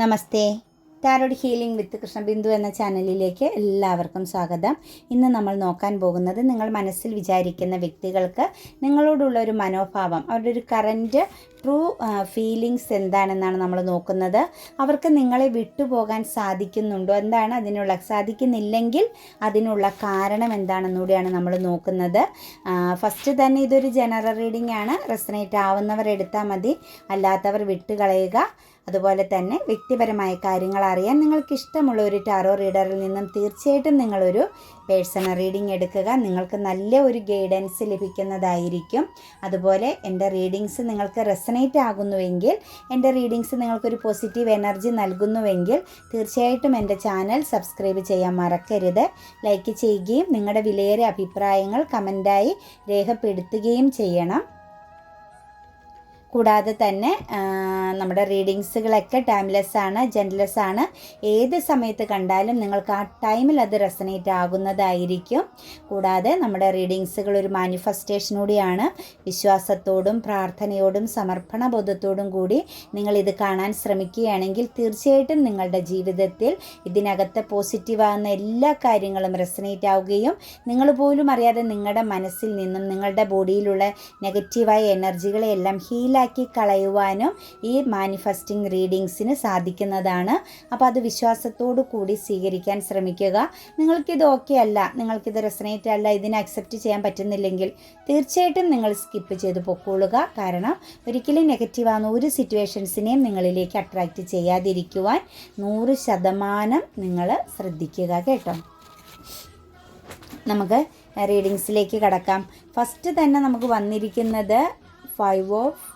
Namaste. Tarot healing with Krishnabindu എന്ന ചാനലിലേക്ക് എല്ലാവർക്കും സ്വാഗതം. ഇന്ന് നമ്മൾ നോക്കാൻ പോകുന്നത് നിങ്ങൾ മനസ്സിൽ വിചാരിക്കുന്ന വ്യക്തികൾക്ക് നിങ്ങളോടുള്ള ഒരു മനോഭാവം അവരുടെ ഒരു കറന്റ് ട്രൂ ഫീലിങ്സ് എന്താണെന്നാണ് നമ്മൾ നോക്കുന്നത്. അവർക്ക് നിങ്ങളെ വിട്ടുപോകാൻ സാധിക്കുന്നുണ്ടോ? എന്താണ് അതിനുള്ള സാധിക്കുന്നില്ലെങ്കിൽ അതിനുള്ള കാരണം എന്താണെന്നുകൂടിയാണ് നമ്മൾ നോക്കുന്നത്. ഫസ്റ്റ് തന്നെ ഇതൊരു ജനറൽ റീഡിംഗ് ആണ്. റെസനേറ്റ് ആവുന്നവർ എടുത്താൽ മതി. അല്ലാത്തവർ വിട്ടുകളയുക. അതുപോലെ തന്നെ വ്യക്തിപരമായ കാര്യങ്ങൾ അറിയാൻ നിങ്ങൾക്ക് ഇഷ്ടമുള്ള ഒരു ടാറോ റീഡറിൽ നിന്നും തീർച്ചയായിട്ടും നിങ്ങളൊരു പേഴ്സണൽ റീഡിംഗ് എടുക്കുക. നിങ്ങൾക്ക് നല്ല ഒരു ഗൈഡൻസ് ലഭിക്കുന്നതായിരിക്കും. അതുപോലെ എന്റെ റീഡിങ്സ് നിങ്ങൾക്ക് റെസനേറ്റ് ആകുന്നുവെങ്കിൽ എന്റെ റീഡിങ്സ് നിങ്ങൾക്കൊരു പോസിറ്റീവ് എനർജി നൽകുന്നുവെങ്കിൽ തീർച്ചയായിട്ടും എന്റെ ചാനൽ സബ്സ്ക്രൈബ് ചെയ്യാൻ മറക്കരുത്. ലൈക്ക് ചെയ്യുകയും നിങ്ങളുടെ വിലയേറിയ അഭിപ്രായങ്ങൾ കമന്റായി രേഖപ്പെടുത്തുകയും ചെയ്യണം. കൂടാതെ തന്നെ നമ്മുടെ റീഡിങ്സുകളൊക്കെ ടൈംലെസ് ആണ് ജെൻലെസ് ആണ്. ഏത് സമയത്ത് കണ്ടാലും നിങ്ങൾക്ക് ആ ടൈമിൽ അത് റെസനേറ്റ് ആകുന്നതായിരിക്കും. കൂടാതെ നമ്മുടെ റീഡിങ്സുകൾ ഒരു മാനിഫെസ്റ്റേഷൻ കൂടിയാണ്. വിശ്വാസത്തോടും പ്രാർത്ഥനയോടും സമർപ്പണ ബോധത്തോടും കൂടി നിങ്ങൾ ഇത് കാണാൻ ശ്രമിക്കുകയാണെങ്കിൽ തീർച്ചയായിട്ടും നിങ്ങളുടെ ജീവിതത്തിൽ ഇതിനകത്തെ പോസിറ്റീവ് ആകുന്ന എല്ലാ കാര്യങ്ങളും റെസനേറ്റ് ആവുകയും നിങ്ങൾ പോലും അറിയാതെ നിങ്ങളുടെ മനസ്സിൽ നിന്നും നിങ്ങളുടെ ബോഡിയിലുള്ള നെഗറ്റീവായ എനർജികളെ എല്ലാം ഹീലാക്കി കളയുവാനും ഈ മാനിഫെസ്റ്റിംഗ് റീഡിങ്സിന് സാധിക്കുന്നതാണ്. അപ്പോൾ അത് വിശ്വാസത്തോടു കൂടി സ്വീകരിക്കാൻ ശ്രമിക്കുക. നിങ്ങൾക്കിത് ഓക്കെ അല്ല നിങ്ങൾക്കിത് റെസനേറ്റ് അല്ല ഇതിനെ അക്സെപ്റ്റ് ചെയ്യാൻ പറ്റുന്നില്ലെങ്കിൽ തീർച്ചയായിട്ടും നിങ്ങൾ സ്കിപ്പ് ചെയ്ത് പൊക്കോളുക. കാരണം ഒരിക്കലും നെഗറ്റീവ് ആകുന്ന ഒരു സിറ്റുവേഷൻസിനെയും നിങ്ങളിലേക്ക് അട്രാക്റ്റ് ചെയ്യാതിരിക്കുവാൻ നൂറ് ശതമാനം നിങ്ങൾ ശ്രദ്ധിക്കുക കേട്ടോ. നമുക്ക് റീഡിങ്സിലേക്ക് കടക്കാം. ഫസ്റ്റ് തന്നെ നമുക്ക് വന്നിരിക്കുന്നത് ഫൈവ് ഓഫ്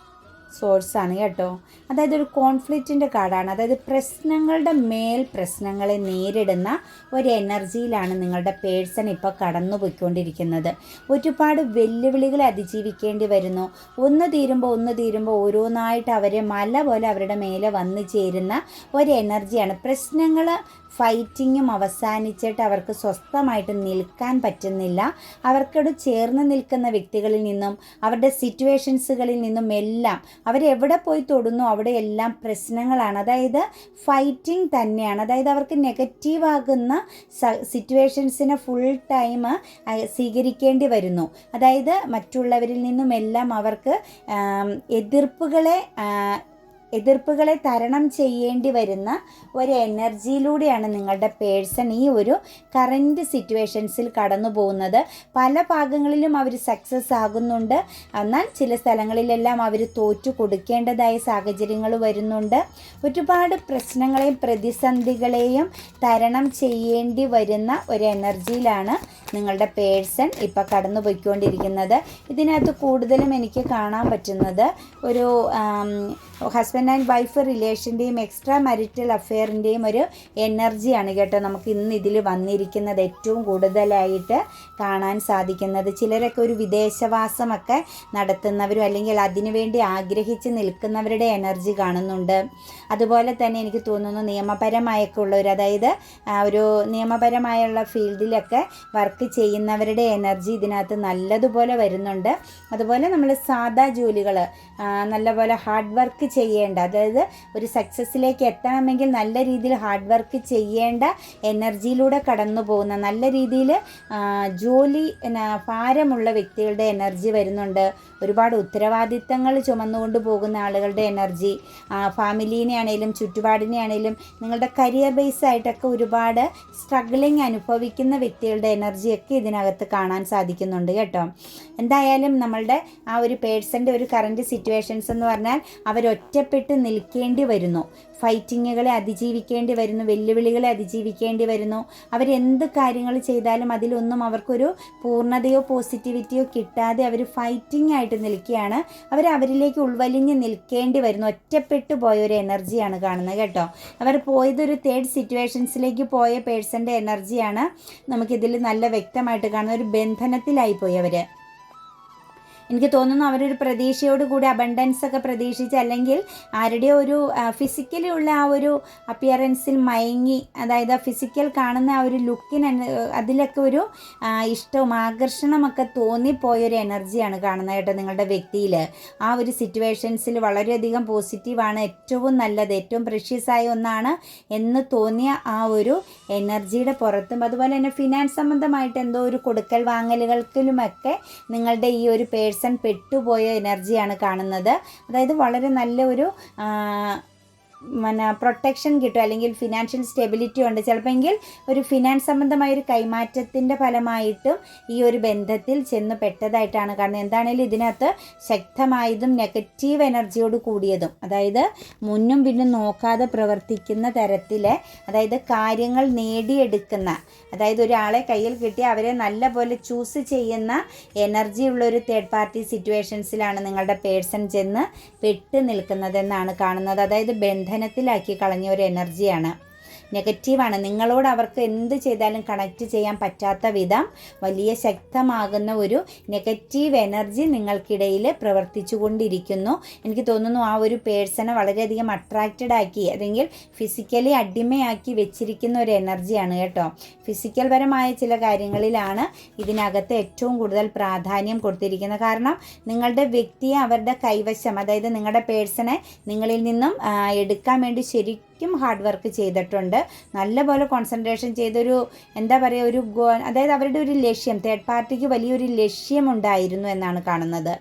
സോഴ്സ് ആണ് കേട്ടോ. അതായത് ഒരു കോൺഫ്ലിക്റ്റിന്റെ കാർഡാണ് അതായത് പ്രശ്നങ്ങളുടെ മേൽ പ്രശ്നങ്ങളെ നേരിടുന്ന ഒരു എനർജിയിലാണ് നിങ്ങളുടെ പേഴ്സൺ ഇപ്പോൾ കടന്നു പോയിക്കൊണ്ടിരിക്കുന്നത് ഒരുപാട് വെല്ലുവിളികളെ അതിജീവിക്കേണ്ടി വരുന്നു. ഒന്ന് തീരുമ്പോൾ ഒന്ന് തീരുമ്പോൾ ഓരോന്നായിട്ട് അവരെ മല പോലെ അവരുടെ മേലെ വന്നു ചേരുന്ന ഒരു എനർജിയാണ് പ്രശ്നങ്ങൾ ഫൈറ്റിങ്ങും അവസാനിച്ചിട്ട് അവർക്ക് സ്വസ്ഥമായിട്ട് നിൽക്കാൻ പറ്റുന്നില്ല. അവർക്കോട് ചേർന്ന് നിൽക്കുന്ന വ്യക്തികളിൽ നിന്നും അവരുടെ സിറ്റുവേഷൻസുകളിൽ നിന്നും എല്ലാം അവരെവിടെ പോയി തൊടുന്നു അവിടെ എല്ലാം പ്രശ്നങ്ങളാണ്. അതായത് ഫൈറ്റിംഗ് തന്നെയാണ്. അതായത് അവർക്ക് നെഗറ്റീവാകുന്ന സിറ്റുവേഷൻസിനെ ഫുൾ ടൈം സ്വീകരിക്കേണ്ടി വരുന്നു. അതായത് മറ്റുള്ളവരിൽ നിന്നും എല്ലാം അവർക്ക് എതിർപ്പുകളെ എതിർപ്പുകളെ തരണം ചെയ്യേണ്ടി വരുന്ന ഒരു എനർജിയിലൂടെയാണ് നിങ്ങളുടെ പേഴ്സൺ ഈ ഒരു കറന്റ് സിറ്റുവേഷൻസിൽ കടന്നു പോകുന്നത്. പല ഭാഗങ്ങളിലും അവർ സക്സസ് ആകുന്നുണ്ട്. എന്നാൽ ചില സ്ഥലങ്ങളിലെല്ലാം അവർ തോറ്റു കൊടുക്കേണ്ടതായ സാഹചര്യങ്ങൾ വരുന്നുണ്ട്. ഒരുപാട് പ്രശ്നങ്ങളെയും പ്രതിസന്ധികളെയും തരണം ചെയ്യേണ്ടി വരുന്ന ഒരു എനർജിയിലാണ് നിങ്ങളുടെ പേഴ്സൺ ഇപ്പോൾ കടന്നു പോയിക്കൊണ്ടിരിക്കുന്നത് ഇതിനകത്ത് കൂടുതലും എനിക്ക് കാണാൻ പറ്റുന്നത് ഒരു ഹസ്ബൻഡ് ആൻഡ് വൈഫ് റിലേഷന്റെയും എക്സ്ട്രാ മാരിറ്റൽ അഫെയറിന്റെയും ഒരു എനർജിയാണ് കേട്ടോ നമുക്ക് ഇന്ന് ഇതിൽ വന്നിരിക്കുന്നത് ഏറ്റവും കൂടുതലായിട്ട് കാണാൻ സാധിക്കുന്നത്. ചിലരൊക്കെ ഒരു വിദേശവാസമൊക്കെ നടത്തുന്നവരും അല്ലെങ്കിൽ അതിനുവേണ്ടി ആഗ്രഹിച്ച് നിൽക്കുന്നവരുടെ എനർജി കാണുന്നുണ്ട്. അതുപോലെ തന്നെ എനിക്ക് തോന്നുന്നു നിയമപരമായൊക്കെ ഉള്ളവർ അതായത് ഒരു നിയമപരമായുള്ള ഫീൽഡിലൊക്കെ വർക്ക് ചെയ്യുന്നവരുടെ എനർജി ഇതിനകത്ത് നല്ലതുപോലെ വരുന്നുണ്ട്. അതുപോലെ നമ്മൾ സാധാ ജോലികൾ നല്ലപോലെ ഹാർഡ് വർക്ക് ചെയ്യേണ്ട. അതായത് ഒരു സക്സസ്സിലേക്ക് എത്തണമെങ്കിൽ നല്ല രീതിയിൽ ഹാർഡ് വർക്ക് ചെയ്യേണ്ട എനർജിയിലൂടെ കടന്നു പോകുന്ന നല്ല രീതിയിൽ ജോലി ഭാരമുള്ള വ്യക്തികളുടെ എനർജി വരുന്നുണ്ട്. ഒരുപാട് ഉത്തരവാദിത്തങ്ങൾ ചുമന്നുകൊണ്ട് പോകുന്ന ആളുകളുടെ എനർജി ഫാമിലീനെ ആണെങ്കിലും ചുറ്റുപാടിനെ ആണെങ്കിലും നിങ്ങളുടെ കരിയർ ബേസ് ആയിട്ടൊക്കെ ഒരുപാട് സ്ട്രഗ്ലിങ് അനുഭവിക്കുന്ന വ്യക്തികളുടെ എനർജിയൊക്കെ ഇതിനകത്ത് കാണാൻ സാധിക്കുന്നുണ്ട് കേട്ടോ. എന്തായാലും നമ്മളുടെ ആ ഒരു പേഴ്സന്റെ ഒരു കറന്റ് സിറ്റുവേഷൻസ് എന്ന് പറഞ്ഞാൽ അവരൊറ്റപ്പെട്ട് നിൽക്കേണ്ടി വരുന്നു. ഫൈറ്റിങ്ങുകളെ അതിജീവിക്കേണ്ടി വരുന്നു. വെല്ലുവിളികളെ അതിജീവിക്കേണ്ടി വരുന്നു. അവരെന്ത് കാര്യങ്ങൾ ചെയ്താലും അതിലൊന്നും അവർക്കൊരു പൂർണതയോ പോസിറ്റിവിറ്റിയോ കിട്ടാതെ അവർ ഫൈറ്റിംഗ് ആയിട്ട് നിൽക്കുകയാണ്. അവർ അവരിലേക്ക് ഉൾവലിഞ്ഞ് നിൽക്കേണ്ടി വരുന്നു. ഒറ്റപ്പെട്ടു പോയ ഒരു എനർജിയാണ് കാണുന്നത് കേട്ടോ. അവർ പോയതൊരു തേർഡ് സിറ്റുവേഷൻസിലേക്ക് പോയ പേഴ്സന്റെ എനർജിയാണ് നമുക്കിതിൽ നല്ല വ്യക്തമായിട്ട് കാണുന്ന ഒരു ബന്ധനത്തിലായി പോയി അവർ എനിക്ക് തോന്നുന്നു അവരൊരു പ്രതീക്ഷയോട് കൂടി അബണ്ടൻസ് ഒക്കെ പ്രതീക്ഷിച്ച് അല്ലെങ്കിൽ ആരുടെയോ ഒരു ഫിസിക്കലി ഉള്ള ആ ഒരു അപ്പിയറൻസിൽ മയങ്ങി അതായത് ഫിസിക്കൽ കാണുന്ന ആ ഒരു ലുക്കിന് അതിലൊക്കെ ഒരു ഇഷ്ടവും ആകർഷണമൊക്കെ തോന്നിപ്പോയൊരു എനർജിയാണ് കാണുന്നത് നിങ്ങളുടെ വ്യക്തിയിൽ ആ ഒരു സിറ്റുവേഷൻസിൽ വളരെയധികം പോസിറ്റീവാണ് ഏറ്റവും നല്ലത് ഏറ്റവും പ്രഷ്യസ് ആയ ഒന്നാണ് എന്ന് തോന്നിയ ആ ഒരു എനർജിയുടെ പുറത്തും അതുപോലെ തന്നെ ഫിനാൻസ് സംബന്ധമായിട്ട് എന്തോ ഒരു കൊടുക്കൽ വാങ്ങലുകൾക്കിലുമൊക്കെ നിങ്ങളുടെ ഈ ഒരു പേഴ്സൺ പെട്ടുപോയ എനർജിയാണ് കാണുന്നത്. അതായത് വളരെ നല്ല ഒരു പിന്നെ പ്രൊട്ടക്ഷൻ കിട്ടും അല്ലെങ്കിൽ ഫിനാൻഷ്യൽ സ്റ്റെബിലിറ്റി ഉണ്ട്. ചിലപ്പോൾ ഒരു ഫിനാൻസ് സംബന്ധമായ ഒരു കൈമാറ്റത്തിന്റെ ഫലമായിട്ടും ഈ ഒരു ബന്ധത്തിൽ ചെന്ന് പെട്ടതായിട്ടാണ് കാരണം എന്താണേലും ഇതിനകത്ത് ശക്തമായതും നെഗറ്റീവ് എനർജിയോട് കൂടിയതും അതായത് മുന്നും പിന്നും നോക്കാതെ പ്രവർത്തിക്കുന്ന തരത്തിൽ അതായത് കാര്യങ്ങൾ നേടിയെടുക്കുന്ന അതായത് ഒരാളെ കയ്യിൽ കിട്ടി അവരെ നല്ല പോലെ ചൂസ് ചെയ്യുന്ന എനർജി ഉള്ള ഒരു തേർഡ് പാർട്ടി സിറ്റുവേഷൻസിലാണ് നിങ്ങളുടെ പേഴ്സൺ ചെന്ന് പെട്ട് നിൽക്കുന്നതെന്നാണ് കാണുന്നത്. അതായത് ബന്ധനത്തിലാക്കി കളഞ്ഞ ഒരു എനർജിയാണ് നെഗറ്റീവാണ്. നിങ്ങളോട് അവർക്ക് എന്ത് ചെയ്താലും കണക്റ്റ് ചെയ്യാൻ പറ്റാത്ത വിധം വലിയ ശക്തമാകുന്ന ഒരു നെഗറ്റീവ് എനർജി നിങ്ങൾക്കിടയിൽ പ്രവർത്തിച്ചു കൊണ്ടിരിക്കുന്നു എനിക്ക് തോന്നുന്നു ആ ഒരു പേഴ്സണെ വളരെയധികം അട്രാക്റ്റഡ് ആക്കി അല്ലെങ്കിൽ ഫിസിക്കലി അടിമയാക്കി വെച്ചിരിക്കുന്ന ഒരു എനർജിയാണ് കേട്ടോ. ഫിസിക്കൽ പരമായ ചില കാര്യങ്ങളിലാണ് ഇതിനകത്ത് ഏറ്റവും കൂടുതൽ പ്രാധാന്യം കൊടുത്തിരിക്കുന്നത്. കാരണം നിങ്ങളുടെ വ്യക്തിയെ അവരുടെ കൈവശം അതായത് നിങ്ങളുടെ പേഴ്സണെ നിങ്ങളിൽ നിന്നും എടുക്കാൻ വേണ്ടി ശരിക്കും ഹാർഡ് വർക്ക് ചെയ്തിട്ടുണ്ട്. നല്ലപോലെ കോൺസെൻട്രേഷൻ ചെയ്തൊരു എന്താ പറയുക ഒരു അതായത് അവരുടെ ഒരു ലക്ഷ്യം തേർഡ് പാർട്ടിക്ക് വലിയൊരു ലക്ഷ്യമുണ്ടായിരുന്നു എന്നാണ് കാണുന്നത്.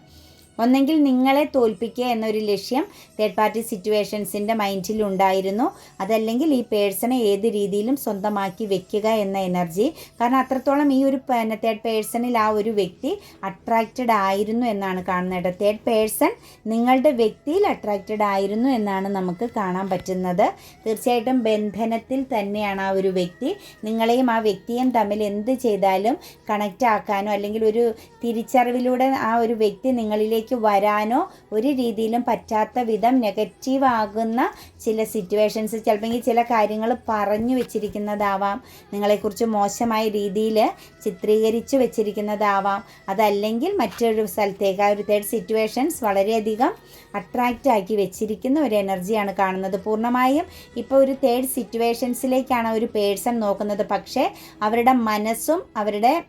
ഒന്നെങ്കിൽ നിങ്ങളെ തോൽപ്പിക്കുക എന്നൊരു ലക്ഷ്യം തേർഡ് പാർട്ടി സിറ്റുവേഷൻസിന്റെ മൈൻഡിൽ ഉണ്ടായിരുന്നു. അതല്ലെങ്കിൽ ഈ പേഴ്സണെ ഏത് രീതിയിലും സ്വന്തമാക്കി വെക്കുക എന്ന എനർജി കാരണം അത്രത്തോളം ഈ ഒരു പിന്നെ തേർഡ് പേഴ്സണിൽ ആ ഒരു വ്യക്തി അട്രാക്റ്റഡ് ആയിരുന്നു എന്നാണ് കാണുന്നത് തേർഡ് പേഴ്സൺ നിങ്ങളുടെ വ്യക്തിയിൽ അട്രാക്റ്റഡ് ആയിരുന്നു എന്നാണ് നമുക്ക് കാണാൻ പറ്റുന്നത്. തീർച്ചയായിട്ടും ബന്ധനത്തിൽ തന്നെയാണ് ആ ഒരു വ്യക്തി. നിങ്ങളെയും ആ വ്യക്തിയും തമ്മിൽ എന്ത് ചെയ്താലും കണക്റ്റ് ആക്കാനോ അല്ലെങ്കിൽ ഒരു തിരിച്ചറിവിലൂടെ ആ ഒരു വ്യക്തി നിങ്ങളിലേക്ക് വരാനോ ഒരു രീതിയിലും പറ്റാത്ത വിധം നെഗറ്റീവ് ആകുന്ന ചില സിറ്റുവേഷൻസ് ചിലപ്പോൾ ചില കാര്യങ്ങൾ പറഞ്ഞു വെച്ചിരിക്കുന്നതാവാം. നിങ്ങളെക്കുറിച്ച് മോശമായ രീതിയിൽ ചിത്രീകരിച്ചു വെച്ചിരിക്കുന്നതാവാം. അതല്ലെങ്കിൽ മറ്റൊരു സ്ഥലത്തേക്ക് ആ ഒരു തേർഡ് സിറ്റുവേഷൻസ് വളരെയധികം അട്രാക്റ്റ് ആക്കി വെച്ചിരിക്കുന്ന ഒരു എനർജിയാണ് കാണുന്നത്. പൂർണമായും ഇപ്പോൾ ഒരു തേർഡ് സിറ്റുവേഷൻസിലേക്കാണ് ഒരു പേഴ്സൺ നോക്കുന്നത്. പക്ഷേ അവരുടെ മനസ്സും അവരുടെ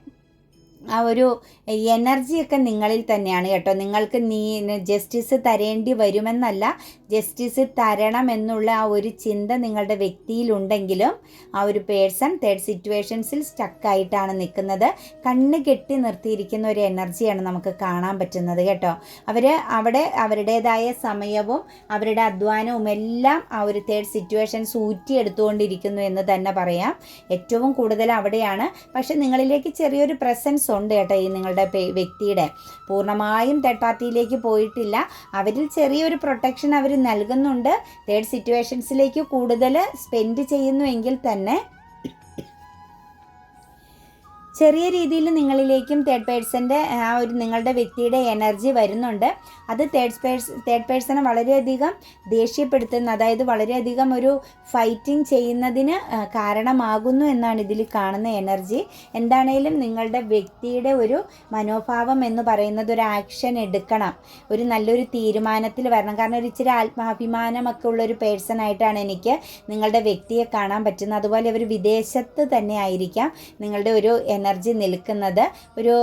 ആ ഒരു എനർജിയൊക്കെ നിങ്ങളിൽ തന്നെയാണ് കേട്ടോ. നിങ്ങൾക്ക് നീ ജസ്റ്റിസ് തരേണ്ടി വരുമെന്നല്ല ജസ്റ്റിസ് തരണം എന്നുള്ള ആ ഒരു ചിന്ത നിങ്ങളുടെ വ്യക്തിയിലുണ്ടെങ്കിലും ആ ഒരു പേഴ്സൺ തേർഡ് സിറ്റുവേഷൻസിൽ സ്റ്റക്കായിട്ടാണ് നിൽക്കുന്നത്. കണ്ണ് കെട്ടി നിർത്തിയിരിക്കുന്ന ഒരു എനർജിയാണ് നമുക്ക് കാണാൻ പറ്റുന്നത് കേട്ടോ. അവർ അവിടെ അവരുടേതായ സമയവും അവരുടെ അധ്വാനവും എല്ലാം ആ ഒരു തേർഡ് സിറ്റുവേഷൻസ് ഊറ്റിയെടുത്തുകൊണ്ടിരിക്കുന്നു എന്ന് തന്നെ പറയാം. ഏറ്റവും കൂടുതൽ അവിടെയാണ്. പക്ഷെ നിങ്ങളിലേക്ക് ചെറിയൊരു പ്രസൻസ് ഉണ്ട് കേട്ടോ ഈ നിങ്ങളുടെ വ്യക്തിയുടെ. പൂർണമായും തേർഡ് പാർട്ടിയിലേക്ക് പോയിട്ടില്ല. അവരിൽ ചെറിയൊരു പ്രൊട്ടക്ഷൻ അവർ നൽകുന്നുണ്ട്. തേർഡ് സിറ്റുവേഷൻസിലേക്ക് കൂടുതൽ സ്പെൻഡ് ചെയ്യുന്നുവെങ്കിൽ തന്നെ ചെറിയ രീതിയിൽ നിങ്ങളിലേക്കും തേർഡ് പേഴ്സന്റെ ആ ഒരു നിങ്ങളുടെ വ്യക്തിയുടെ എനർജി വരുന്നുണ്ട്. അത് തേർഡ് പേഴ്സ് തേർഡ് പേഴ്സണെ വളരെയധികം ദേഷ്യപ്പെടുത്തുന്ന അതായത് വളരെയധികം ഒരു ഫൈറ്റിംഗ് ചെയ്യുന്നതിന് കാരണമാകുന്നു എന്നാണ് ഇതിൽ കാണുന്ന എനർജി എന്താണേലും നിങ്ങളുടെ വ്യക്തിയുടെ ഒരു മനോഭാവം എന്ന് പറയുന്നത് ഒരു ആക്ഷൻ എടുക്കണം. ഒരു നല്ലൊരു തീരുമാനത്തിൽ വരണം. കാരണം ഒരു ഇച്ചിരി ആത്മാഭിമാനമൊക്കെ ഉള്ള ഒരു പേഴ്സൺ ആയിട്ടാണ് എനിക്ക് നിങ്ങളുടെ വ്യക്തിയെ കാണാൻ പറ്റുന്നത്. അതുപോലെ അവർ വിദേശത്ത് തന്നെ ആയിരിക്കാം നിങ്ങളുടെ ഒരു എനർജി നിൽക്കുന്നത് ഒരു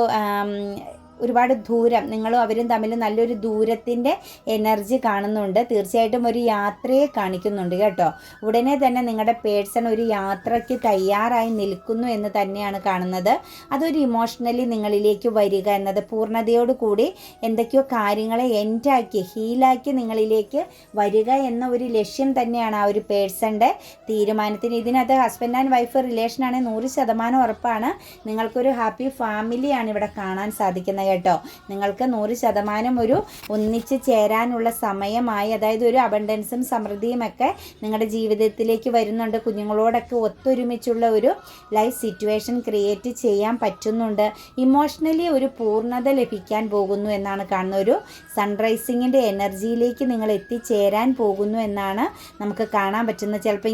ഒരുപാട് ദൂരം നിങ്ങളും അവരും തമ്മിൽ നല്ലൊരു ദൂരത്തിന്റെ എനർജി കാണുന്നുണ്ട്. തീർച്ചയായിട്ടും ഒരു യാത്രയെ കാണിക്കുന്നുണ്ട് കേട്ടോ. ഉടനെ തന്നെ നിങ്ങളുടെ പേഴ്സൺ ഒരു യാത്രയ്ക്ക് തയ്യാറായി നിൽക്കുന്നു എന്ന് തന്നെയാണ് കാണുന്നത്. അതൊരു ഇമോഷണലി നിങ്ങളിലേക്ക് വരിക എന്നത് പൂർണതയോട് കൂടി എന്തൊക്കെയോ കാര്യങ്ങളെ എൻഡാക്കി ഹീലാക്കി നിങ്ങളിലേക്ക് വരിക എന്ന ഒരു ലക്ഷ്യം തന്നെയാണ് ആ ഒരു പേഴ്സന്റെ തീരുമാനത്തിന്. ഇതിനകത്ത് ഹസ്ബൻഡ് ആൻഡ് വൈഫ് ആണെങ്കിൽ നൂറ് ശതമാനം ഉറപ്പാണ്. നിങ്ങൾക്കൊരു ഹാപ്പി ഫാമിലിയാണ് ഇവിടെ കാണാൻ സാധിക്കുന്നത്. കേട്ടോ. നിങ്ങൾക്ക് നൂറ് ശതമാനം ഒരു ഒന്നിച്ച് ചേരാനുള്ള സമയമായി. അതായത് ഒരു അബണ്ടൻസും സമൃദ്ധിയും ഒക്കെ നിങ്ങളുടെ ജീവിതത്തിലേക്ക് വരുന്നുണ്ട്. കുഞ്ഞുങ്ങളോടൊക്കെ ഒത്തൊരുമിച്ചുള്ള ഒരു ലൈഫ് സിറ്റുവേഷൻ ക്രിയേറ്റ് ചെയ്യാൻ പറ്റുന്നുണ്ട്. ഇമോഷണലി ഒരു പൂർണത ലഭിക്കാൻ പോകുന്നു എന്നാണ് കാണുന്ന ഒരു സൺറൈസിങ്ങിന്റെ എനർജിയിലേക്ക് നിങ്ങൾ എത്തിച്ചേരാൻ പോകുന്നു എന്നാണ് നമുക്ക് കാണാൻ പറ്റുന്നത്. ചിലപ്പോൾ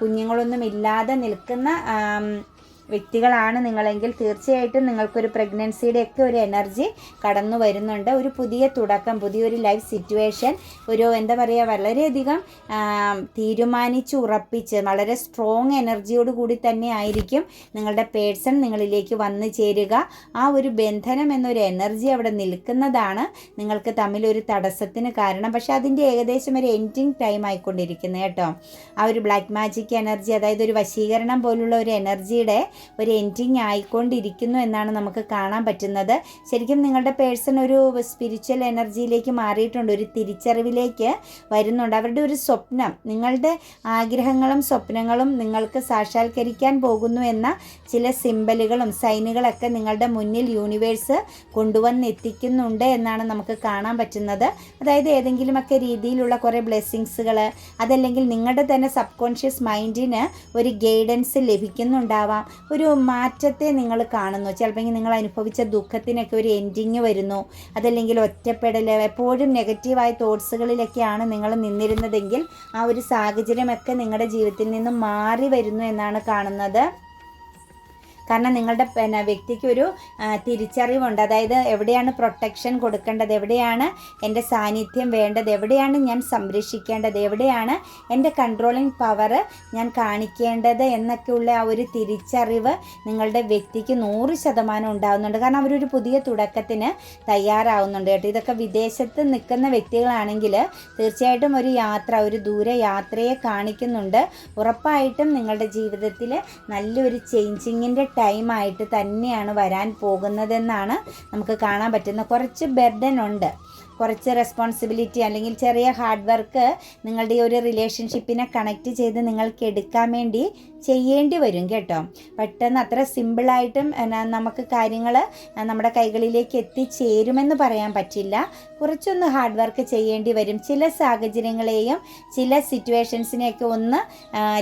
കുഞ്ഞുങ്ങളൊന്നും ഇല്ലാതെ നിൽക്കുന്ന വ്യക്തികളാണ് നിങ്ങളെങ്കിൽ തീർച്ചയായിട്ടും നിങ്ങൾക്കൊരു പ്രഗ്നൻസിയുടെ ഒക്കെ ഒരു എനർജി കടന്നു വരുന്നുണ്ട്. ഒരു പുതിയ തുടക്കം പുതിയൊരു ലൈഫ് സിറ്റുവേഷൻ ഒരു എന്താ പറയുക വളരെയധികം തീരുമാനിച്ച് ഉറപ്പിച്ച് വളരെ സ്ട്രോങ് എനർജിയോട് കൂടി തന്നെ ആയിരിക്കും നിങ്ങളുടെ പേഴ്സൺ നിങ്ങളിലേക്ക് വന്നു ചേരുക. ആ ഒരു ബന്ധനം എന്നൊരു എനർജി അവിടെ നിൽക്കുന്നതാണ് നിങ്ങൾക്ക് തമ്മിലൊരു തടസ്സത്തിന് കാരണം. പക്ഷേ അതിന്റെ ഏകദേശം ഒരു എൻഡിങ് ടൈം ആയിക്കൊണ്ടിരിക്കുന്നത് കേട്ടോ. ആ ഒരു ബ്ലാക്ക് മാജിക് എനർജി അതായത് ഒരു വശീകരണം പോലുള്ള ഒരു എനർജിയുടെ ഒരു എൻഡിങ് ആയിക്കൊണ്ടിരിക്കുന്നു എന്നാണ് നമുക്ക് കാണാൻ പറ്റുന്നത്. ശരിക്കും നിങ്ങളുടെ പേഴ്സൺ ഒരു സ്പിരിച്വൽ എനർജിയിലേക്ക് മാറിയിട്ടുണ്ട് ഒരു തിരിച്ചറിവിലേക്ക് വരുന്നുണ്ട്. അവരുടെ ഒരു സ്വപ്നം നിങ്ങളുടെ ആഗ്രഹങ്ങളും സ്വപ്നങ്ങളും നിങ്ങൾക്ക് സാക്ഷാത്കരിക്കാൻ പോകുന്നു എന്ന ചില സിമ്പലുകളും സൈനുകളൊക്കെ നിങ്ങളുടെ മുന്നിൽ യൂണിവേഴ്സ് കൊണ്ടുവന്ന് എത്തിക്കുന്നുണ്ട് എന്നാണ് നമുക്ക് കാണാൻ പറ്റുന്നത്. അതായത് ഏതെങ്കിലുമൊക്കെ രീതിയിലുള്ള കുറേ ബ്ലെസ്സിങ്സുകൾ അതല്ലെങ്കിൽ നിങ്ങളുടെ തന്നെ സബ് കോൺഷ്യസ് മൈൻഡിന് ഒരു ഗൈഡൻസ് ലഭിക്കുന്നുണ്ടാവാം. ഒരു മാറ്റത്തെ നിങ്ങൾ കാണുന്നു. ചിലപ്പോൾ നിങ്ങൾ അനുഭവിച്ച ദുഃഖത്തിനൊക്കെ ഒരു എൻഡിങ് വരുന്നു. അതല്ലെങ്കിൽ ഒറ്റപ്പെടൽ എപ്പോഴും നെഗറ്റീവായ തോട്ട്സുകളിലൊക്കെയാണ് നിങ്ങൾ നിന്നിരുന്നതെങ്കിൽ ആ ഒരു സാഹചര്യമൊക്കെ നിങ്ങളുടെ ജീവിതത്തിൽ നിന്ന് മാറി വരുന്നു എന്നാണ് കാണുന്നത്. കാരണം നിങ്ങളുടെ പിന്നെ വ്യക്തിക്ക് ഒരു തിരിച്ചറിവുണ്ട്. അതായത് എവിടെയാണ് പ്രൊട്ടക്ഷൻ കൊടുക്കേണ്ടത്? എവിടെയാണ് എന്റെ സാന്നിധ്യം വേണ്ടത്? എവിടെയാണ് ഞാൻ സംരക്ഷിക്കേണ്ടത്? എവിടെയാണ് എന്റെ കൺട്രോളിങ് പവർ ഞാൻ കാണിക്കേണ്ടത്? എന്നൊക്കെയുള്ള ആ ഒരു തിരിച്ചറിവ് നിങ്ങളുടെ വ്യക്തിക്ക് നൂറ് ശതമാനം ഉണ്ടാകുന്നുണ്ട് കാരണം അവരൊരു പുതിയ തുടക്കത്തിന് തയ്യാറാവുന്നുണ്ട് കേട്ടോ. ഇതൊക്കെ വിദേശത്ത് നിൽക്കുന്ന വ്യക്തികളാണെങ്കിൽ തീർച്ചയായിട്ടും ഒരു യാത്ര ഒരു ദൂര യാത്രയെ കാണിക്കുന്നുണ്ട്. ഉറപ്പായിട്ടും നിങ്ങളുടെ ജീവിതത്തിൽ നല്ലൊരു ചേഞ്ചിങ്ങിന്റെ ടൈമായിട്ട് തന്നെയാണ് വരാൻ പോകുന്നതെന്നാണ് നമുക്ക് കാണാൻ പറ്റുന്നത് കുറച്ച് ബർഡൻ ഉണ്ട്. കുറച്ച് റെസ്പോൺസിബിലിറ്റി അല്ലെങ്കിൽ ചെറിയ ഹാർഡ് വർക്ക് നിങ്ങളുടെ ഒരു റിലേഷൻഷിപ്പിനെ കണക്ട് ചെയ്ത് നിങ്ങൾക്ക് എടുക്കാൻ വേണ്ടി ചെയ്യേണ്ടി വരും കേട്ടോ. പെട്ടെന്ന് അത്ര സിമ്പിളായിട്ടും നമുക്ക് കാര്യങ്ങൾ നമ്മുടെ കൈകളിലേക്ക് എത്തിച്ചേരുമെന്ന് പറയാൻ പറ്റില്ല. കുറച്ചൊന്ന് ഹാർഡ് വർക്ക് ചെയ്യേണ്ടി വരും. ചില സാഹചര്യങ്ങളെയും ചില സിറ്റുവേഷൻസിനെയൊക്കെ ഒന്ന്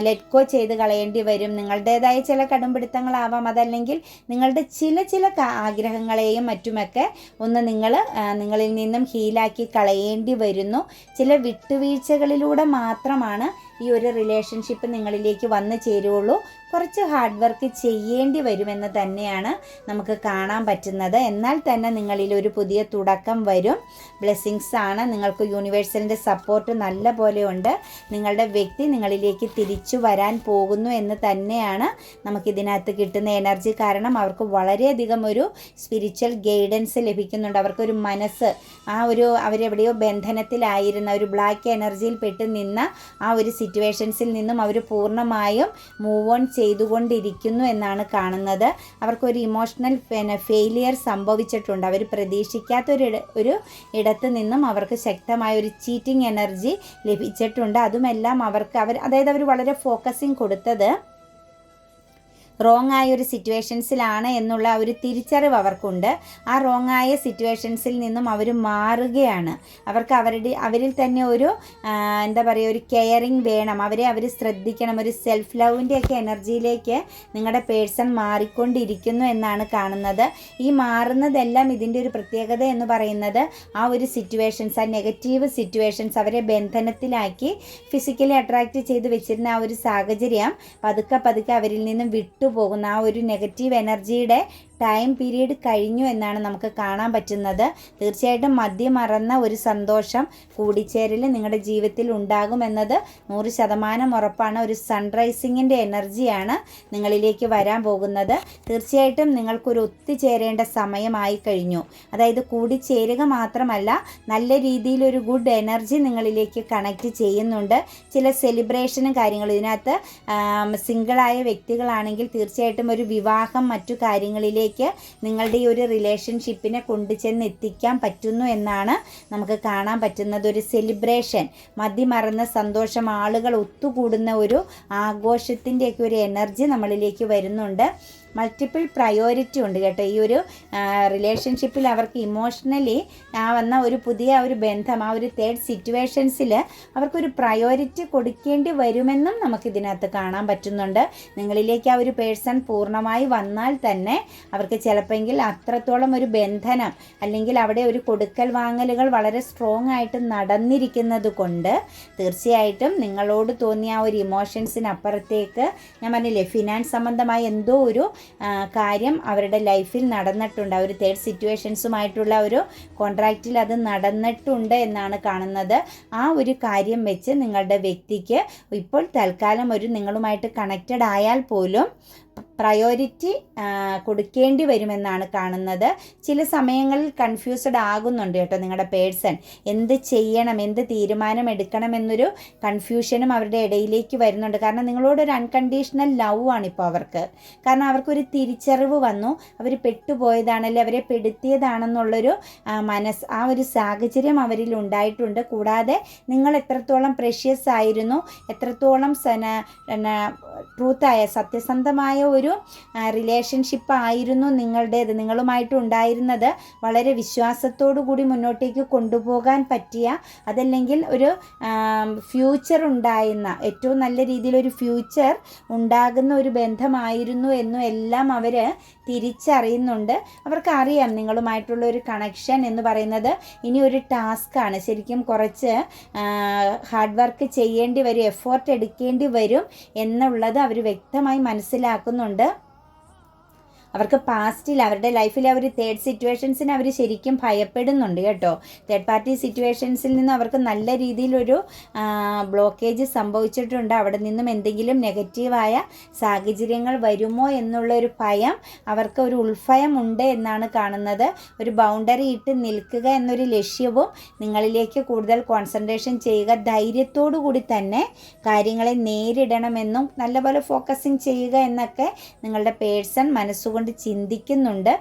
ലെറ്റ് ഗോ ചെയ്ത് കളയേണ്ടി വരും. നിങ്ങളുടേതായ ചില കടുംപിടുത്തങ്ങളാവാം. അതല്ലെങ്കിൽ നിങ്ങളുടെ ചില ചില ആഗ്രഹങ്ങളെയും മറ്റുമൊക്കെ ഒന്ന് നിങ്ങൾ നിങ്ങളിൽ നിന്നും ഹീലാക്കി കളയേണ്ടി വരുന്നു. ചില വിട്ടുവീഴ്ചകളിലൂടെ മാത്രമാണ് ഈ ഒരു റിലേഷൻഷിപ്പ് നിങ്ങളിലേക്ക് വന്നു ചേരുള്ളൂ കുറച്ച് ഹാർഡ് വർക്ക് ചെയ്യേണ്ടി വരുമെന്ന് തന്നെയാണ് നമുക്ക് കാണാൻ പറ്റുന്നത്. എന്നാൽ തന്നെ നിങ്ങളിൽ ഒരു പുതിയ തുടക്കം വരും. ബ്ലെസ്സിങ്സ് ആണ്. നിങ്ങൾക്ക് യൂണിവേഴ്സലിന്റെ സപ്പോർട്ട് നല്ല പോലെ ഉണ്ട്. നിങ്ങളുടെ വ്യക്തി നിങ്ങളിലേക്ക് തിരിച്ചു വരാൻ പോകുന്നു എന്ന് തന്നെയാണ് നമുക്കിതിനകത്ത് കിട്ടുന്ന എനർജി കാരണം അവർക്ക് വളരെയധികം ഒരു സ്പിരിച്വൽ ഗൈഡൻസ് ലഭിക്കുന്നുണ്ട്. അവർക്കൊരു മനസ്സ് ആ ഒരു അവരെവിടെയോ ബന്ധനത്തിലായിരുന്ന ഒരു ബ്ലാക്ക് എനർജിയിൽ പെട്ട് നിന്ന ആ ഒരു സിറ്റുവേഷൻസിൽ നിന്നും അവർ പൂർണമായും മൂവ് ഓൺ ചെയ്തുകൊണ്ടിരിക്കുന്നു എന്നാണ് കാണുന്നത്. അവർക്കൊരു ഇമോഷണൽ പിന്നെ ഫെയിലിയർ സംഭവിച്ചിട്ടുണ്ട്. അവർ പ്രതീക്ഷിക്കാത്തൊരു ഒരു ഇടത്ത് നിന്നും അവർക്ക് ശക്തമായ ഒരു ചീറ്റിംഗ് എനർജി ലഭിച്ചിട്ടുണ്ട്. അതുമെല്ലാം അവർക്ക് അവർ അതായത് അവർ വളരെ ഫോക്കസിങ് കൊടുത്തത് റോങ് ആയ ഒരു സിറ്റുവേഷൻസിലാണ് എന്നുള്ള ഒരു തിരിച്ചറിവ് അവർക്കുണ്ട്. ആ റോങ് ആയ സിറ്റുവേഷൻസിൽ നിന്നും അവർ മാറുകയാണ്. അവർക്ക് അവരുടെ അവരിൽ തന്നെ ഒരു എന്താ പറയുക ഒരു കെയറിങ് വേണം. അവരെ അവർ ശ്രദ്ധിക്കണം. ഒരു സെൽഫ് ലവിന്റെ ഒക്കെ എനർജിയിലേക്ക് നിങ്ങളുടെ പേഴ്സൺ മാറിക്കൊണ്ടിരിക്കുന്നു എന്നാണ് കാണുന്നത്. ഈ മാറുന്നതെല്ലാം ഇതിന്റെ ഒരു പ്രത്യേകത എന്ന് പറയുന്നത് ആ ഒരു സിറ്റുവേഷൻസ് ആ നെഗറ്റീവ് സിറ്റുവേഷൻസ് അവരെ ബന്ധനത്തിലാക്കി ഫിസിക്കലി അട്രാക്റ്റ് ചെയ്ത് വെച്ചിരുന്ന ആ ഒരു സാഹചര്യം പതുക്കെ പതുക്കെ അവരിൽ നിന്നും വിട്ടുപോകുന്ന ആ ഒരു നെഗറ്റീവ് എനർജിയുടെ ടൈം പീരീഡ് കഴിഞ്ഞു എന്നാണ് നമുക്ക് കാണാൻ പറ്റുന്നത്. തീർച്ചയായിട്ടും മദ്യമറന്ന ഒരു സന്തോഷം കൂടിച്ചേരൽ നിങ്ങളുടെ ജീവിതത്തിൽ ഉണ്ടാകുമെന്നത് നൂറ് ശതമാനം ഉറപ്പാണ്. ഒരു സൺറൈസിങ്ങിന്റെ എനർജിയാണ് നിങ്ങളിലേക്ക് വരാൻ പോകുന്നത്. തീർച്ചയായിട്ടും നിങ്ങൾക്കൊരു ഒത്തുചേരേണ്ട സമയമായി കഴിഞ്ഞു. അതായത് കൂടിച്ചേരുക മാത്രമല്ല നല്ല രീതിയിലൊരു ഗുഡ് എനർജി നിങ്ങളിലേക്ക് കണക്റ്റ് ചെയ്യുന്നുണ്ട്. ചില സെലിബ്രേഷനും കാര്യങ്ങളും ഇതിനകത്ത് സിംഗിളായ വ്യക്തികളാണെങ്കിൽ തീർച്ചയായിട്ടും ഒരു വിവാഹം മറ്റു കാര്യങ്ങളിലേക്ക് നിങ്ങളുടെ ഈ ഒരു റിലേഷൻഷിപ്പിനെ കൊണ്ടുചെന്ന് എത്തിക്കാൻ പറ്റുന്നു എന്നാണ് നമുക്ക് കാണാൻ പറ്റുന്നത്. ഒരു സെലിബ്രേഷൻ മതിമറന്ന സന്തോഷം ആളുകൾ ഒത്തുകൂടുന്ന ഒരു ആഘോഷത്തിന്റെയൊക്കെ ഒരു എനർജി നമ്മളിലേക്ക് വരുന്നുണ്ട്. മൾട്ടിപ്പിൾ പ്രയോറിറ്റി ഉണ്ട് കേട്ടോ. ഈ ഒരു റിലേഷൻഷിപ്പിൽ അവർക്ക് ഇമോഷണലി ആ വന്ന ഒരു പുതിയ ഒരു ബന്ധം ആ ഒരു തേർഡ് സിറ്റുവേഷൻസിൽ അവർക്കൊരു പ്രയോറിറ്റി കൊടുക്കേണ്ടി വരുമെന്നും നമുക്ക് നമുക്കിതിനകത്ത് കാണാൻ പറ്റുന്നുണ്ട്. നിങ്ങളിലേക്ക് ആ ഒരു പേഴ്സൺ പൂർണമായി വന്നാൽ തന്നെ അവർക്ക് ചിലപ്പോൾ അത്രത്തോളം ഒരു ബന്ധനം അല്ലെങ്കിൽ അവിടെ ഒരു കൊടുക്കൽ വാങ്ങലുകൾ വളരെ സ്ട്രോങ് ആയിട്ട് നടന്നിരിക്കുന്നത് കൊണ്ട് തീർച്ചയായിട്ടും നിങ്ങളോട് തോന്നിയ ആ ഒരു ഇമോഷൻസിനപ്പുറത്തേക്ക് ഞാൻ പറഞ്ഞില്ലേ ഫിനാൻസ് സംബന്ധമായ എന്തോ ഒരു കാര്യം അവരുടെ ലൈഫിൽ നടന്നിട്ടുണ്ട്. ഒരു തേർഡ് സിറ്റുവേഷൻസുമായിട്ടുള്ള ഒരു കോൺട്രാക്റ്റിൽ അത് നടന്നിട്ടുണ്ട് എന്നാണ് കാണുന്നത്. ആ ഒരു കാര്യം വെച്ച് നിങ്ങളുടെ വ്യക്തിക്ക് ഇപ്പോൾ തൽക്കാലം ഒരു നിങ്ങളുമായിട്ട് കണക്റ്റഡ് ആയാൽ പോലും പ്രയോറിറ്റി കൊടുക്കേണ്ടി വരുമെന്നാണ് കാണുന്നത്. ചില സമയങ്ങളിൽ കൺഫ്യൂസ്ഡ് ആകുന്നുണ്ട് കേട്ടോ നിങ്ങളുടെ പേഴ്സൺ എന്ത് ചെയ്യണം എന്ത് തീരുമാനം എടുക്കണം എന്നൊരു കൺഫ്യൂഷനും അവരുടെ ഇടയിലേക്ക് വരുന്നുണ്ട്. കാരണം നിങ്ങളോടൊരു അൺകണ്ടീഷണൽ ലവ് ആണ് ഇപ്പോൾ അവർക്ക്. കാരണം അവർക്കൊരു തിരിച്ചറിവ് വന്നു. അവർ പെട്ടുപോയതാണല്ലേ അവരെ പെടുത്തിയതാണെന്നുള്ളൊരു മനസ്സ് ആ ഒരു സാഹചര്യം അവരിൽ ഉണ്ടായിട്ടുണ്ട്. കൂടാതെ നിങ്ങൾ എത്രത്തോളം പ്രഷ്യസ് ആയിരുന്നു എത്രത്തോളം സന ട്രൂത്തായ സത്യസന്ധമായ ഒരു റിലേഷൻഷിപ്പ് ആയിരുന്നു നിങ്ങളുടേത് നിങ്ങളുമായിട്ട് ഉണ്ടായിരുന്നത്. വളരെ വിശ്വാസത്തോടു കൂടി മുന്നോട്ടേക്ക് കൊണ്ടുപോകാൻ പറ്റിയ അതല്ലെങ്കിൽ ഒരു ഫ്യൂച്ചർ ഉണ്ടായിരുന്ന ഏറ്റവും നല്ല രീതിയിലൊരു ഫ്യൂച്ചർ ഉണ്ടാകുന്ന ഒരു ബന്ധമായിരുന്നു എന്നും എല്ലാം അവർ തിരിച്ചറിയുന്നുണ്ട്. അവർക്ക് അറിയാം നിങ്ങളുമായിട്ടുള്ള ഒരു കണക്ഷൻ എന്ന് പറയുന്നത് ഇനി ഒരു ടാസ്ക്കാണ് ശരിക്കും കുറച്ച് ഹാർഡ് വർക്ക് ചെയ്യേണ്ടി വരും എഫേർട്ട് എടുക്കേണ്ടി വരും എന്നുള്ളത് അവർ വ്യക്തമായി മനസ്സിലാക്കുന്നുണ്ട്. under അവർക്ക് പാസ്റ്റിൽ അവരുടെ ലൈഫിൽ അവർ തേർഡ് സിറ്റുവേഷൻസിന് അവർ ശരിക്കും ഭയപ്പെടുന്നുണ്ട് കേട്ടോ. തേർഡ് പാർട്ടി സിറ്റുവേഷൻസിൽ നിന്ന് അവർക്ക് നല്ല രീതിയിലൊരു ബ്ലോക്കേജ് സംഭവിച്ചിട്ടുണ്ട്. അവിടെ നിന്നും എന്തെങ്കിലും നെഗറ്റീവായ സാഹചര്യങ്ങൾ വരുമോ എന്നുള്ളൊരു ഭയം അവർക്ക് ഒരു ഉൾഭയം ഉണ്ട് എന്നാണ് കാണുന്നത്. ഒരു ബൗണ്ടറി ഇട്ട് നിൽക്കുക എന്നൊരു ലക്ഷ്യവും നിങ്ങളിലേക്ക് കൂടുതൽ കോൺസെൻട്രേഷൻ ചെയ്യുക ധൈര്യത്തോടു കൂടി തന്നെ കാര്യങ്ങളെ നേരിടണമെന്നും നല്ലപോലെ ഫോക്കസിങ് ചെയ്യുക എന്നൊക്കെ നിങ്ങളുടെ പേഴ്സൺ മനസ്സുകൊണ്ട് ചിന്തിക്കുന്നുണ്ട്.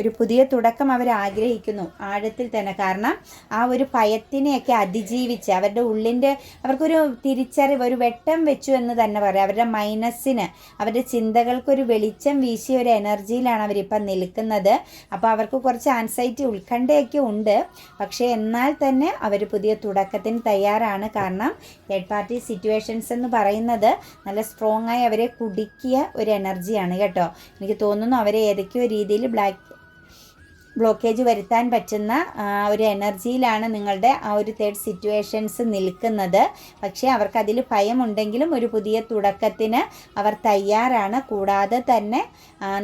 ഒരു പുതിയ തുടക്കം അവർ ആഗ്രഹിക്കുന്നു. ആഴത്തിൽ തന്നെ. കാരണം ആ ഒരു ഭയത്തിനെയൊക്കെ അതിജീവിച്ച് അവരുടെ ഉള്ളിന്റെ അവർക്കൊരു തിരിച്ചറിവ് ഒരു വെട്ടം വെച്ചു എന്ന് തന്നെ പറയാം. അവരുടെ മൈനസിന് അവരുടെ ചിന്തകൾക്കൊരു വെളിച്ചം വീശിയ ഒരു എനർജിയിലാണ് അവരിപ്പം നിൽക്കുന്നത്. അപ്പോൾ അവർക്ക് കുറച്ച് ആൻസൈറ്റി ഉത്കണ്ഠയൊക്കെ ഉണ്ട്. പക്ഷേ എന്നാൽ തന്നെ അവർ പുതിയ തുടക്കത്തിന് തയ്യാറാണ്. കാരണം തേർഡ് പാർട്ടി സിറ്റുവേഷൻസ് എന്ന് പറയുന്നത് നല്ല സ്ട്രോങ് ആയി അവരെ കുടുക്കിയ ഒരു എനർജിയാണ് കേട്ടോ. എനിക്ക് തോന്നുന്നു അവരെ ഏതൊക്കെയോ രീതിയിൽ ബ്ലാക്ക് ബ്ലോക്കേജ് വരുത്താൻ പറ്റുന്ന ഒരു എനർജിയിലാണ് നിങ്ങളുടെ ആ ഒരു തേർഡ് സിറ്റുവേഷൻസ് നിൽക്കുന്നത്. പക്ഷേ അവർക്ക് അതിൽ ഭയമുണ്ടെങ്കിലും ഒരു പുതിയ തുടക്കത്തിന് അവർ തയ്യാറാണ്. കൂടാതെ തന്നെ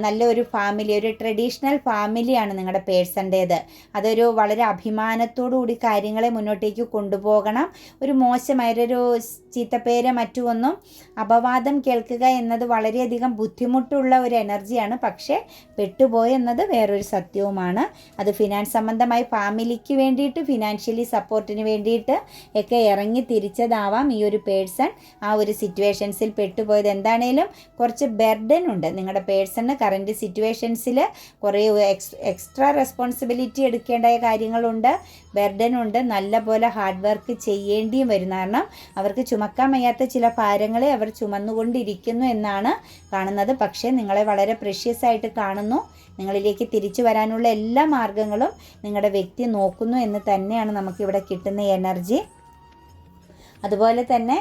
നല്ലൊരു ഫാമിലി ഒരു ട്രഡീഷണൽ ഫാമിലിയാണ് നിങ്ങളുടെ പേഴ്സന്റേത്. അതൊരു വളരെ അഭിമാനത്തോടു കൂടി കാര്യങ്ങളെ മുന്നോട്ടേക്ക് കൊണ്ടുപോകണം. ഒരു മോശമായൊരു ചീത്തപ്പേര് മറ്റുമൊന്നും അപവാദം കേൾക്കുക എന്നത് വളരെയധികം ബുദ്ധിമുട്ടുള്ള ഒരു എനർജിയാണ്. പക്ഷേ പെട്ടുപോയെന്നത് വേറൊരു സത്യവുമാണ്. അത് ഫിനാൻസ് സംബന്ധമായി ഫാമിലിക്ക് വേണ്ടിയിട്ട് ഫിനാൻഷ്യലി സപ്പോർട്ടിന് വേണ്ടിയിട്ട് ഒക്കെ ഇറങ്ങി തിരിച്ചതാവാം ഈ ഒരു പേഴ്സൺ ആ ഒരു സിറ്റുവേഷൻസിൽ പെട്ടുപോയത് എന്താണേലും കുറച്ച് ബെർഡൻ ഉണ്ട്. നിങ്ങളുടെ പേഴ്സണ് കറന്റ് സിറ്റുവേഷൻസിൽ കുറേ എക്സ് എക്സ്ട്രാ റെസ്പോൺസിബിലിറ്റി എടുക്കേണ്ട കാര്യങ്ങളുണ്ട്. ബെർഡൻ ഉണ്ട്. നല്ല പോലെ ഹാർഡ് വർക്ക് ചെയ്യേണ്ടിയും വരും. കാരണം അവർക്ക് ചുമക്കാൻ വയ്യാത്ത ചില ഭാരങ്ങളെ അവർ ചുമന്നുകൊണ്ടിരിക്കുന്നു എന്നാണ് കാണുന്നത്. പക്ഷേ നിങ്ങളെ വളരെ പ്രഷ്യസ് ആയിട്ട് കാണുന്നു. നിങ്ങളിലേക്ക് തിരിച്ചു വരാനുള്ള എല്ലാ മാർഗങ്ങളും നിങ്ങളുടെ വ്യക്തി നോക്കുന്നു എന്ന് തന്നെയാണ് നമുക്കിവിടെ കിട്ടുന്ന എനർജി അതുപോലെ തന്നെ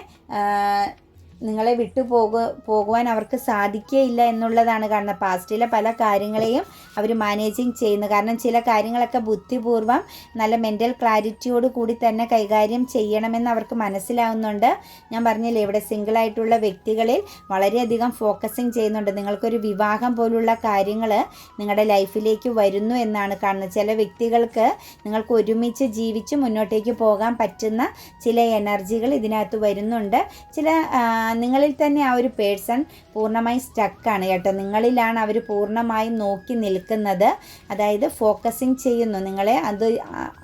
നിങ്ങളെ വിട്ടു പോകു പോകുവാൻ അവർക്ക് സാധിക്കുകയില്ല എന്നുള്ളതാണ് കാരണം പാസ്റ്റിലെ പല കാര്യങ്ങളെയും അവർ മാനേജിങ് ചെയ്യുന്നു. കാരണം ചില കാര്യങ്ങളൊക്കെ ബുദ്ധിപൂർവം നല്ല മെന്റൽ ക്ലാരിറ്റിയോട് കൂടി തന്നെ കൈകാര്യം ചെയ്യണമെന്ന് അവർക്ക് മനസ്സിലാവുന്നുണ്ട്. ഞാൻ പറഞ്ഞില്ലേ ഇവിടെ സിംഗിൾ ആയിട്ടുള്ള വ്യക്തികളിൽ വളരെയധികം ഫോക്കസിങ് ചെയ്യുന്നുണ്ട്. നിങ്ങൾക്കൊരു വിവാഹം പോലുള്ള കാര്യങ്ങൾ നിങ്ങളുടെ ലൈഫിലേക്ക് വരുന്നു എന്നാണ് കാണുന്നത്. ചില വ്യക്തികൾക്ക് നിങ്ങൾക്ക് ഒരുമിച്ച് ജീവിച്ച് മുന്നോട്ടേക്ക് പോകാൻ പറ്റുന്ന ചില എനർജികൾ ഇതിനകത്ത് വരുന്നുണ്ട്. ചില നിങ്ങളിൽ തന്നെ ആ ഒരു പേഴ്സൺ പൂർണമായും സ്റ്റക്കാണ് കേട്ടോ. നിങ്ങളിലാണ് അവർ പൂർണമായും നോക്കി നിൽക്കുന്നത്. അതായത് ഫോക്കസിങ് ചെയ്യുന്നു. നിങ്ങളെ അത്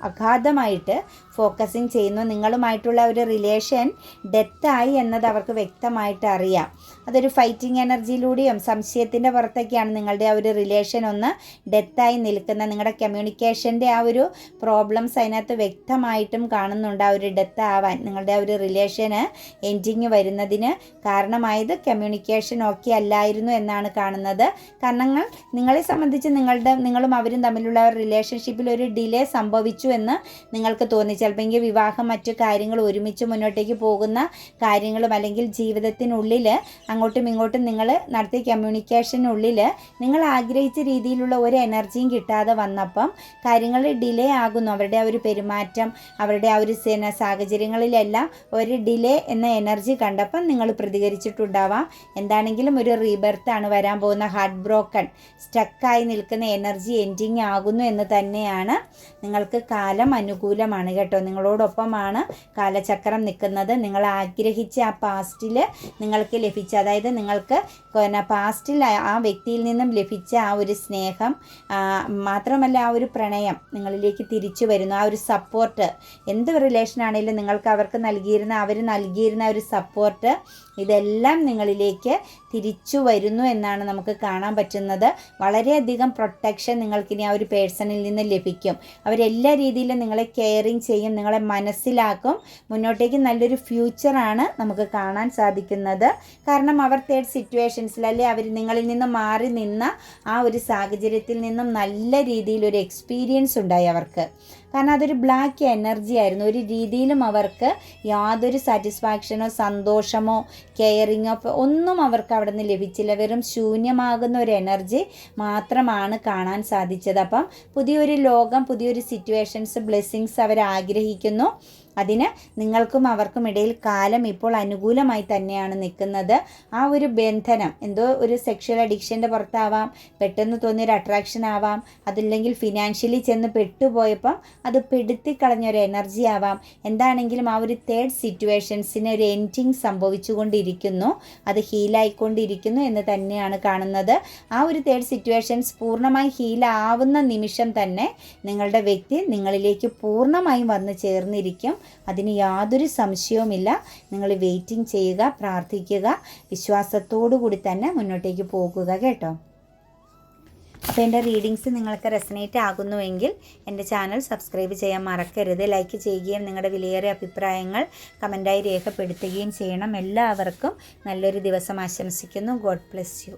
അഗാധമായിട്ട് ഫോക്കസിങ് ചെയ്യുന്നു. നിങ്ങളുമായിട്ടുള്ള ഒരു റിലേഷൻ ഡെത്തായി എന്നത് അവർക്ക് വ്യക്തമായിട്ട് അറിയാം. അതൊരു ഫൈറ്റിംഗ് എനർജിയിലൂടെയും സംശയത്തിന്റെ പുറത്തൊക്കെയാണ് നിങ്ങളുടെ ആ ഒരു റിലേഷൻ ഒന്ന് ഡെത്തായി നിൽക്കുന്ന നിങ്ങളുടെ കമ്മ്യൂണിക്കേഷന്റെ ആ ഒരു പ്രോബ്ലംസ് അതിനകത്ത് വ്യക്തമായിട്ടും കാണുന്നുണ്ട് ആ ഒരു ഡെത്ത് ആവാൻ നിങ്ങളുടെ ആ ഒരു റിലേഷന് എൻഡിങ് വരുന്നതിന് കാരണമായത് കമ്മ്യൂണിക്കേഷൻ ഓക്കെ അല്ലായിരുന്നു എന്നാണ് കാണുന്നത്. കാരണങ്ങൾ നിങ്ങളെ സംബന്ധിച്ച് നിങ്ങളുടെ നിങ്ങളും അവരും തമ്മിലുള്ള റിലേഷൻഷിപ്പിൽ ഒരു ഡിലേ സംഭവിച്ചു എന്ന് നിങ്ങൾക്ക് തോന്നി ചിലപ്പോൾ വിവാഹം മറ്റു കാര്യങ്ങൾ ഒരുമിച്ച് മുന്നോട്ടേക്ക് പോകുന്ന കാര്യങ്ങളും അല്ലെങ്കിൽ ജീവിതത്തിനുള്ളിൽ അങ്ങോട്ടും ഇങ്ങോട്ടും നിങ്ങൾ നടത്തിയ കമ്മ്യൂണിക്കേഷനുള്ളിൽ നിങ്ങൾ ആഗ്രഹിച്ച രീതിയിലുള്ള ഒരു എനർജിയും കിട്ടാതെ വന്നപ്പം കാര്യങ്ങൾ ഡിലേ ആകുന്നു. അവരുടെ ആ ഒരു പെരുമാറ്റം അവരുടെ ആ ഒരു സാഹചര്യങ്ങളിലെല്ലാം ഒരു ഡിലേ എന്ന എനർജി കണ്ടപ്പം നിങ്ങൾ പ്രതികരിച്ചിട്ടുണ്ടാവാം. എന്താണെങ്കിലും ഒരു റീബർത്ത് ആണ് വരാൻ പോകുന്ന. ഹാർട്ട് ബ്രോക്കൺ സ്റ്റക്കായി നിൽക്കുന്ന എനർജി എൻഡിങ് ആകുന്നു എന്ന് തന്നെയാണ് നിങ്ങൾക്ക് കാലം അനുകൂലമാണ് കേട്ടോ. നിങ്ങളോടൊപ്പമാണ് കാലചക്രം നിൽക്കുന്നത്. നിങ്ങൾ ആഗ്രഹിച്ച ആ പാസ്റ്റിൽ നിങ്ങൾക്ക് ലഭിച്ച അതായത് നിങ്ങൾക്ക് പിന്നെ പാസ്റ്റിൽ ആ വ്യക്തിയിൽ നിന്നും ലഭിച്ച ആ ഒരു സ്നേഹം മാത്രമല്ല ആ ഒരു പ്രണയം നിങ്ങളിലേക്ക് തിരിച്ചു വരുന്നു. ആ ഒരു സപ്പോർട്ട് എന്ത് റിലേഷൻ ആണെങ്കിലും നിങ്ങൾക്ക് അവർക്ക് നൽകിയിരുന്ന അവർ നൽകിയിരുന്ന ഒരു സപ്പോർട്ട് ഇതെല്ലാം നിങ്ങളിലേക്ക് തിരിച്ചു വരുന്നു എന്നാണ് നമുക്ക് കാണാൻ പറ്റുന്നത്. വളരെയധികം പ്രൊട്ടക്ഷൻ നിങ്ങൾക്കിനി ആ ഒരു പേഴ്സണിൽ നിന്ന് ലഭിക്കും. അവരെല്ലാ രീതിയിലും നിങ്ങളെ കെയറിങ് ചെയ്യും. നിങ്ങളെ മനസ്സിലാക്കും. മുന്നോട്ടേക്ക് നല്ലൊരു ഫ്യൂച്ചറാണ് നമുക്ക് കാണാൻ സാധിക്കുന്നത്. കാരണം അവർ തേർഡ് സിറ്റുവേഷൻസിൽ അല്ലെ അവർ നിങ്ങളിൽ നിന്ന് മാറി നിന്ന ആ ഒരു സാഹചര്യത്തിൽ നിന്നും നല്ല രീതിയിൽ ഒരു എക്സ്പീരിയൻസ് ഉണ്ടായി അവർക്ക്. കാരണം അതൊരു ബ്ലാക്ക് എനർജി ആയിരുന്നു. ഒരു രീതിയിലും അവർക്ക് യാതൊരു സാറ്റിസ്ഫാക്ഷനോ സന്തോഷമോ കെയറിങ്ങോ ഒന്നും അവർക്ക് അവിടെ നിന്ന് ലഭിച്ചില്ല. വെറും ശൂന്യമാകുന്ന ഒരു എനർജി മാത്രമാണ് കാണാൻ സാധിച്ചത്. അപ്പം പുതിയൊരു ലോകം പുതിയൊരു സിറ്റുവേഷൻസ് ബ്ലെസ്സിങ്സ് അവർ ആഗ്രഹിക്കുന്നു. അതിന് നിങ്ങൾക്കും അവർക്കും ഇടയിൽ കാലം ഇപ്പോൾ അനുകൂലമായി തന്നെയാണ് നിൽക്കുന്നത്. ആ ഒരു ബന്ധനം എന്തോ ഒരു സെക്ഷൽ അഡിക്ഷന്റെ പുറത്താവാം പെട്ടെന്ന് തോന്നിയൊരു അട്രാക്ഷൻ ആവാം അതില്ലെങ്കിൽ ഫിനാൻഷ്യലി ചെന്ന് പെട്ടുപോയപ്പം അത് പെടുത്തിക്കളഞ്ഞ ഒരു എനർജി ആവാം. എന്താണെങ്കിലും ആ ഒരു തേർഡ് സിറ്റുവേഷൻസിന് ഒരു എൻഡിങ് സംഭവിച്ചുകൊണ്ടിരിക്കുന്നു. അത് ഹീലായിക്കൊണ്ടിരിക്കുന്നു എന്ന് തന്നെയാണ് കാണുന്നത്. ആ ഒരു തേർഡ് സിറ്റുവേഷൻസ് പൂർണമായി ഹീലാവുന്ന നിമിഷം തന്നെ നിങ്ങളുടെ വ്യക്തി നിങ്ങളിലേക്ക് പൂർണമായും വന്ന് ചേർന്നിരിക്കും. അതിന് യാതൊരു സംശയവുമില്ല. നിങ്ങൾ വെയിറ്റിംഗ് ചെയ്യുക പ്രാർത്ഥിക്കുക വിശ്വാസത്തോടു കൂടി തന്നെ മുന്നോട്ടേക്ക് പോകുക കേട്ടോ. അപ്പോൾ എന്റെ റീഡിങ്സ് നിങ്ങൾക്ക് റെസനേറ്റ് ആകുന്നുവെങ്കിൽ എന്റെ ചാനൽ സബ്സ്ക്രൈബ് ചെയ്യാൻ മറക്കരുത്. ലൈക്ക് ചെയ്യുകയും നിങ്ങളുടെ വിലയേറിയ അഭിപ്രായങ്ങൾ കമന്റായി രേഖപ്പെടുത്തുകയും ചെയ്യണം. എല്ലാവർക്കും നല്ലൊരു ദിവസം ആശംസിക്കുന്നു. God bless you